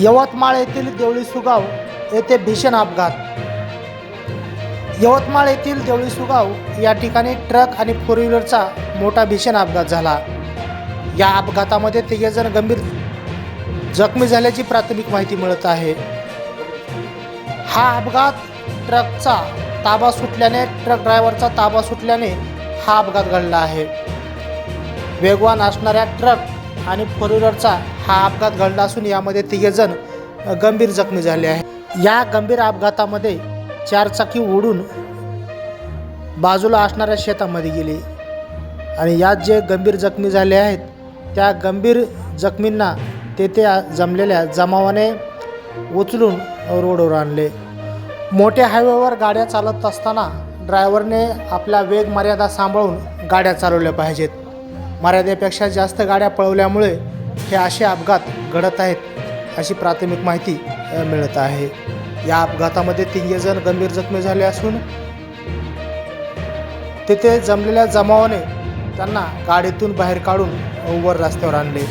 यवतमाळ येथील देवळी सुगाव येथे भीषण अपघात. यवतमाळ येथील देवळी सुगाव या ठिकाणी ट्रक आणि फोर व्हीलरचा मोठा भीषण अपघात झाला. या अपघातामध्ये तिघेजण गंभीर जखमी झाल्याची प्राथमिक माहिती मिळत आहे. हा अपघात ट्रकचा ताबा सुटल्याने ट्रक ड्रायव्हरचा ताबा सुटल्याने हा अपघात घडला आहे. वेगवान असणाऱ्या ट्रक आणि फोर व्हीलरचा हा अपघात घडला असून यामध्ये तिघेजण गंभीर जखमी झाले आहे या गंभीर अपघातामध्ये चारचाकी उडून बाजूला असणाऱ्या शेतामध्ये गेली. आणि यात जे गंभीर जखमी झाले आहेत त्या गंभीर जखमींना तेथे जमलेल्या जमावाने उचलून रोडवर आणले. मोठ्या हायवेवर गाड्या चालत असताना ड्रायव्हरने आपला वेग मर्यादा सांभाळून गाड्या चालवल्या पाहिजेत. मर्यादेपेक्षा जास्त गाड्या पळवल्यामुळे हे असे अपघात घडत आहेत अशी प्राथमिक माहिती मिळत आहे. या अपघातामध्ये तिघेजण गंभीर जखमी झाले असून तिथे जमलेल्या जमावाने त्यांना गाडीतून बाहेर काढून वर रस्त्यावर आणले.